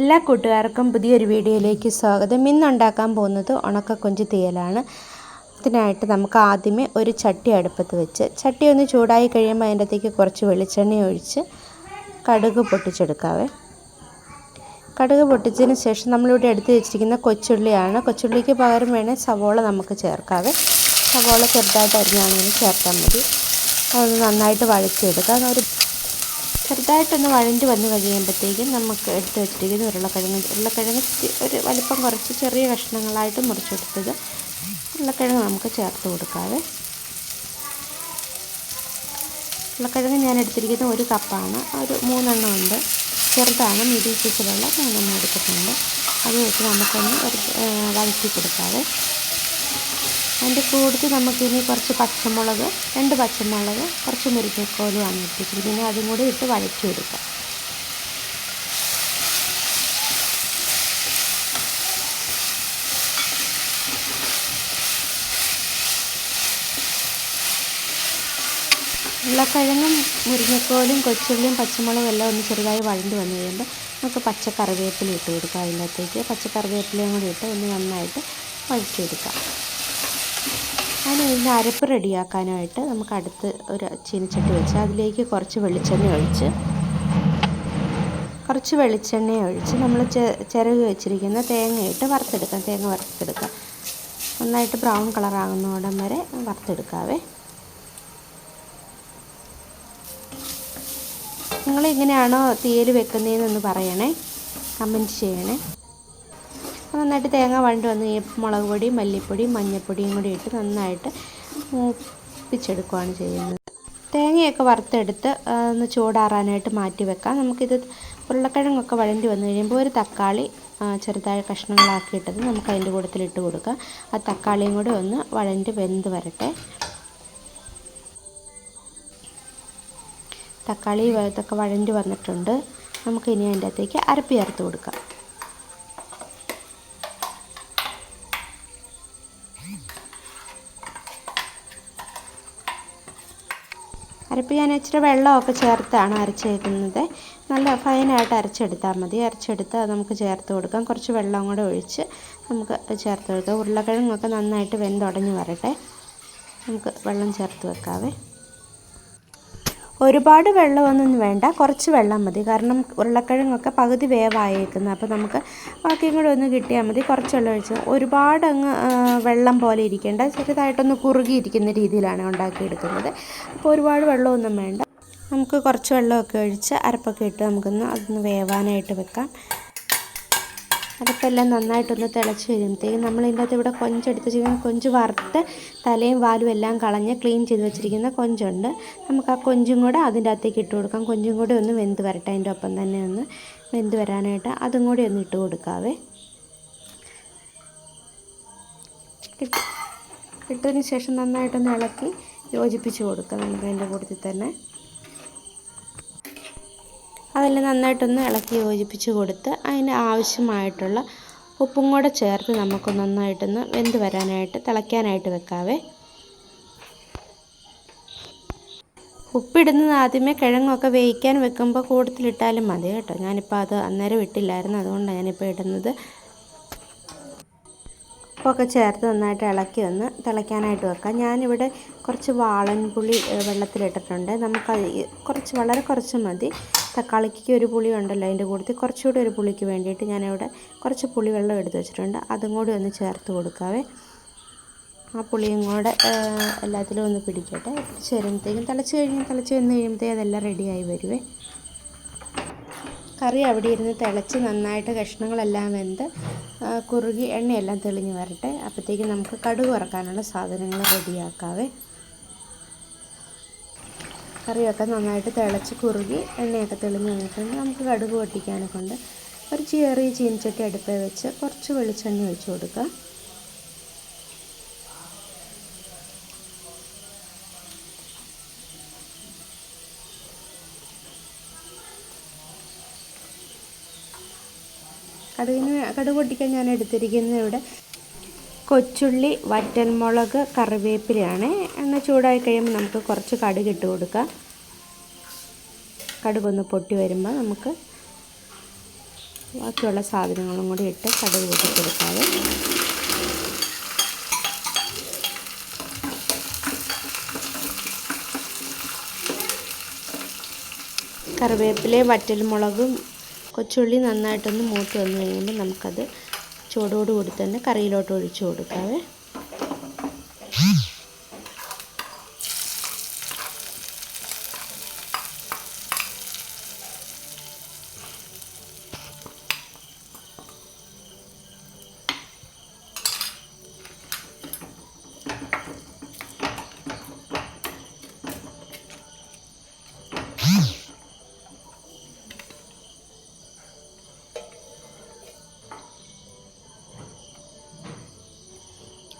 എല്ലാ കൂട്ടുകാർക്കും പുതിയൊരു വീഡിയോയിലേക്ക് സ്വാഗതം. ഇന്നുണ്ടാക്കാൻ പോകുന്നത് ഉണക്കക്കൊഞ്ച് തീയലാണ്. അതിനായിട്ട് നമുക്ക് ആദ്യമേ ഒരു ചട്ടി അടുപ്പത്ത് വെച്ച് ചട്ടി ഒന്ന് ചൂടായി കഴിയുമ്പോൾ അതിന്റെ അകത്തേക്ക് കുറച്ച് വെളിച്ചെണ്ണ ഒഴിച്ച് കടുക് പൊട്ടിച്ചെടുക്കാവേ. കടുക് പൊട്ടിച്ചതിന് ശേഷം നമ്മളിവിടെ എടുത്ത് വെച്ചിരിക്കുന്ന കൊച്ചുള്ളിയാണ്. കൊച്ചുള്ളിക്ക് പകരം വേണേൽ സവോള നമുക്ക് ചേർക്കാവേ. സവോള ചെറുതായിട്ട് അരിഞ്ഞാണെങ്കിൽ ചേർത്താൽ മതി. അതൊന്ന് നന്നായിട്ട് വഴച്ചെടുക്കാം ഒരു ചെറുതായിട്ടൊന്ന് വഴണ്ടി വന്ന് കഴിയുമ്പോഴത്തേക്കും നമുക്ക് എടുത്ത് വെച്ചിരിക്കുന്ന ഉരുളക്കിഴങ്ങ് ഉരുളക്കിഴങ്ങ് ഒരു വലിപ്പം കുറച്ച് ചെറിയ കഷ്ണങ്ങളായിട്ട് മുറിച്ചെടുത്തത്. ഉരുളക്കിഴങ്ങ് നമുക്ക് ചേർത്ത് കൊടുക്കാവേ. ഉരുളക്കിഴങ്ങ് ഞാൻ എടുത്തിരിക്കുന്ന ഒരു കപ്പാണ്. ഒരു മൂന്നെണ്ണം ഉണ്ട്. ചെറുതാണ് മീഡിയം സൈസിലുള്ള മൂന്നെണ്ണം എടുത്തിട്ടുണ്ട്. അത് വെച്ച് നമുക്കൊന്ന് വഴറ്റി കൊടുക്കാവേ. അതിന്റെ കൂടുതൽ നമുക്കിനി കുറച്ച് പച്ചമുളക് രണ്ട് പച്ചമുളക് കുറച്ച് മുരിങ്ങക്കോലുമാണ് ഇട്ടിട്ട് പിന്നെ അതും കൂടി ഇട്ട് വഴറ്റി കൊടുക്കാം ഉരുളക്കിഴങ്ങും മുരിങ്ങക്കോലും കൊച്ചുള്ളിയും പച്ചമുളകും എല്ലാം ഒന്ന് ചെറുതായി വഴണ്ട് വന്നു കഴിയുമ്പോൾ നമുക്ക് പച്ച കറിവേപ്പില ഇട്ട് കൊടുക്കാം അതിനകത്തേക്ക്. പച്ച കറിവേപ്പിലയും കൂടി ഇട്ട് ഒന്ന് നന്നായിട്ട് വഴറ്റിയെടുക്കാം. അതിന് ഇതിന്റെ അരപ്പ് റെഡിയാക്കാനായിട്ട് നമുക്ക് അടുത്ത് ഒരു ചീനച്ചട്ടി വെച്ച് അതിലേക്ക് കുറച്ച് വെളിച്ചെണ്ണ ഒഴിച്ച് കുറച്ച് വെളിച്ചെണ്ണ ഒഴിച്ച് നമ്മൾ ചിരകി വെച്ചിരിക്കുന്ന തേങ്ങയിട്ട് വറുത്തെടുക്കാം. തേങ്ങ വറുത്തെടുക്കാം. നന്നായിട്ട് ബ്രൗൺ കളറാകുന്നോടം വരെ വറുത്തെടുക്കാവേ. നിങ്ങൾ എങ്ങനെയാണോ തീയൽ വെക്കുന്നതെന്നൊന്ന് പറയണേ. കമന്റ് ചെയ്യണേ. നന്നായിട്ട് തേങ്ങ വഴണ്ട് വന്ന് മുളക് പൊടി മല്ലിപ്പൊടി മഞ്ഞൾപ്പൊടിയും കൂടി ഇട്ട് നന്നായിട്ട് മൂപ്പിച്ചെടുക്കുകയാണ് ചെയ്യുന്നത്. തേങ്ങയൊക്കെ വറുത്തെടുത്ത് ഒന്ന് ചൂടാറാനായിട്ട് മാറ്റി വെക്കാം. നമുക്കിത് ഉരുളക്കിഴങ്ങൊക്കെ വഴണ്ടി വന്നു കഴിയുമ്പോൾ ഒരു തക്കാളി ചെറുതായ കഷ്ണങ്ങളാക്കിയിട്ടത് നമുക്ക് അതിന്റെ കൂട്ടത്തിൽ ഇട്ട് കൊടുക്കാം. ആ തക്കാളിയും കൂടി ഒന്ന് വഴണ്ടി വെന്ത് വരട്ടെ. തക്കാളി ഇതൊക്കെ വഴണ്ടി വന്നിട്ടുണ്ട്. നമുക്ക് ഇനി അതിന്റെ അകത്തേക്ക് അരപ്പ് ചേർത്ത് കൊടുക്കാം. അരപ്പ് ഞാൻ ഇച്ചിരി വെള്ളമൊക്കെ ചേർത്താണ് അരച്ചേക്കുന്നത്. നല്ല ഫൈനായിട്ട് അരച്ചെടുത്താൽ മതി. അരച്ചെടുത്ത് നമുക്ക് ചേർത്ത് കൊടുക്കാം. കുറച്ച് വെള്ളം കൂടെ ഒഴിച്ച് നമുക്ക് ചേർത്ത് കൊടുക്കാം. ഉരുളക്കിഴങ്ങൊക്കെ നന്നായിട്ട് വെന്തുടഞ്ഞ് വരട്ടെ. നമുക്ക് വെള്ളം ചേർത്ത് വെക്കാവേ. ഒരുപാട് വെള്ളമൊന്നും വേണ്ട. കുറച്ച് വെള്ളം മതി. കാരണം ഉരുളക്കിഴങ്ങൊക്കെ പകുതി വേവായേക്കുന്നത് അപ്പോൾ നമുക്ക് ബാക്കിയും കൂടെ ഒന്ന് കിട്ടിയാൽ മതി. കുറച്ച് വെള്ളം ഒഴിച്ച് ഒരുപാട് അങ്ങ് വെള്ളം പോലെ ഇരിക്കേണ്ട. ചെറുതായിട്ടൊന്ന് കുറുകിയിരിക്കുന്ന രീതിയിലാണ് ഉണ്ടാക്കിയെടുക്കുന്നത്. അപ്പോൾ ഒരുപാട് വെള്ളമൊന്നും വേണ്ട. നമുക്ക് കുറച്ച് വെള്ളമൊക്കെ ഒഴിച്ച് അരപ്പൊക്കെ ഇട്ട് നമുക്കൊന്ന് അതൊന്ന് വേവാനായിട്ട് വെക്കാം. അരപ്പെല്ലാം നന്നായിട്ടൊന്ന് തിളച്ച് വരുമ്പോഴത്തേക്കും നമ്മൾ ഇതിന്റെ അകത്ത് ഇവിടെ കൊഞ്ചെടുത്ത് വെച്ചിരിക്കുന്ന കൊഞ്ച് വറുത്ത് തലയും വാലും എല്ലാം കളഞ്ഞ് ക്ലീൻ ചെയ്ത് വെച്ചിരിക്കുന്ന കൊഞ്ചുണ്ട്. നമുക്ക് ആ കൊഞ്ചും കൂടെ അതിന്റെ അകത്തേക്ക് ഇട്ട് കൊടുക്കാം. കൊഞ്ചും കൂടെ ഒന്ന് വെന്ത് വരട്ടെ. അതിന്റെ ഒപ്പം തന്നെ ഒന്ന് വെന്ത് വരാനായിട്ട് അതും കൂടി ഒന്ന് ഇട്ട് കൊടുക്കാവേ. ഇട്ടതിന് ശേഷം നന്നായിട്ടൊന്ന് ഇളക്കി യോജിപ്പിച്ച് കൊടുക്കാം നമുക്ക് അതിന്റെ കൂട്ടത്തിൽ തന്നെ. അതെല്ലാം നന്നായിട്ടൊന്ന് ഇളക്കി യോജിപ്പിച്ച് കൊടുത്ത് അതിന് ആവശ്യമായിട്ടുള്ള ഉപ്പും കൂടെ ചേർത്ത് നമുക്ക് നന്നായിട്ടൊന്ന് വെന്ത് വരാനായിട്ട് തിളയ്ക്കാനായിട്ട് വെക്കാവേ. ഉപ്പിടുന്നത് ആദ്യമേ കിഴങ്ങൊക്കെ വേവിക്കാൻ വെക്കുമ്പോൾ കൂടുതലിട്ടാലും മതി കേട്ടോ. ഞാനിപ്പോൾ അത് അന്നേരം ഇട്ടില്ലായിരുന്നു അതുകൊണ്ടാണ് ഞാനിപ്പോൾ ഇടുന്നത്. ഉപ്പൊക്കെ ചേർത്ത് നന്നായിട്ട് ഇളക്കി ഒന്ന് തിളയ്ക്കാനായിട്ട് വെക്കാം. ഞാനിവിടെ കുറച്ച് വാളൻപുളി വെള്ളത്തിലിട്ടിട്ടുണ്ട്. നമുക്ക് കുറച്ച് വളരെ കുറച്ച് മതി. തക്കാളിക്ക് ഒരു പുളി ഉണ്ടല്ലോ അതിന്റെ കൂട്ടത്തിൽ കുറച്ചുകൂടി ഒരു പുളിക്ക് വേണ്ടിയിട്ട് ഞാനിവിടെ കുറച്ച് പുളി വെള്ളം എടുത്ത് വെച്ചിട്ടുണ്ട്. അതും കൂടി ഒന്ന് ചേർത്ത് കൊടുക്കാവേ. ആ പുളിയും കൂടെ എല്ലാത്തിലും ഒന്ന് പിടിക്കട്ടെ. പിടിച്ച് വരുമ്പോഴത്തേക്കും തിളച്ച് കഴിഞ്ഞ് തിളച്ച് വന്ന് കഴിയുമ്പോഴത്തേക്കും അതെല്ലാം റെഡിയായി വരുവേ. കറി അവിടെ ഇരുന്ന് തിളച്ച് നന്നായിട്ട് കഷ്ണങ്ങളെല്ലാം വെന്ത് കുറുകി എണ്ണയെല്ലാം തെളിഞ്ഞ് വരട്ടെ. അപ്പോഴത്തേക്കും നമുക്ക് കടുക് വറക്കാനുള്ള സാധനങ്ങൾ റെഡിയാക്കാവേ. കറിയൊക്കെ നന്നായിട്ട് തിളച്ച് കുറുകി എണ്ണയൊക്കെ തെളിഞ്ഞ് വന്നിട്ടുണ്ട്. നമുക്ക് കടുക് പൊട്ടിക്കാനൊക്കെ ഉണ്ട്. ഒരു ചെറിയ ചീനിച്ചട്ടി അടുപ്പിൽ വെച്ച് കുറച്ച് വെളിച്ചെണ്ണ ഒഴിച്ച് കൊടുക്കുക. കടുകിന് കടുക് പൊട്ടിക്കാൻ ഞാൻ എടുത്തിരിക്കുന്നത് ഇവിടെ കൊച്ചുള്ളി വറ്റൽമുളക് കറിവേപ്പിലയാണ്. എണ്ണ ചൂടായി കഴിയുമ്പോൾ നമുക്ക് കുറച്ച് കടുക് ഇട്ട് കൊടുക്കാം. കടുകൊന്ന് പൊട്ടി വരുമ്പോൾ നമുക്ക് ബാക്കിയുള്ള സാധനങ്ങളും കൂടി ഇട്ട് കടുക് പൊട്ടി കൊടുക്കാതെ കറിവേപ്പിലയും വറ്റൽമുളകും കൊച്ചുള്ളി നന്നായിട്ടൊന്ന് മൂത്ത് വന്നു കഴിയുമ്പോൾ നമുക്കത് ചൂടോടുകൂടി തന്നെ കറിയിലോട്ട് ഒഴിച്ചു കൊടുക്കാവേ.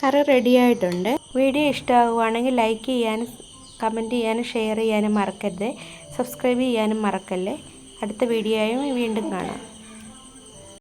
കറി റെഡി ആയിട്ടുണ്ട്. വീഡിയോ ഇഷ്ടമാകുവാണെങ്കിൽ ലൈക്ക് ചെയ്യാനും കമന്റ് ചെയ്യാനും ഷെയർ ചെയ്യാനും മറക്കരുത്. സബ്സ്ക്രൈബ് ചെയ്യാനും മറക്കല്ലേ? അടുത്ത വീഡിയോയും വീണ്ടും കാണാം.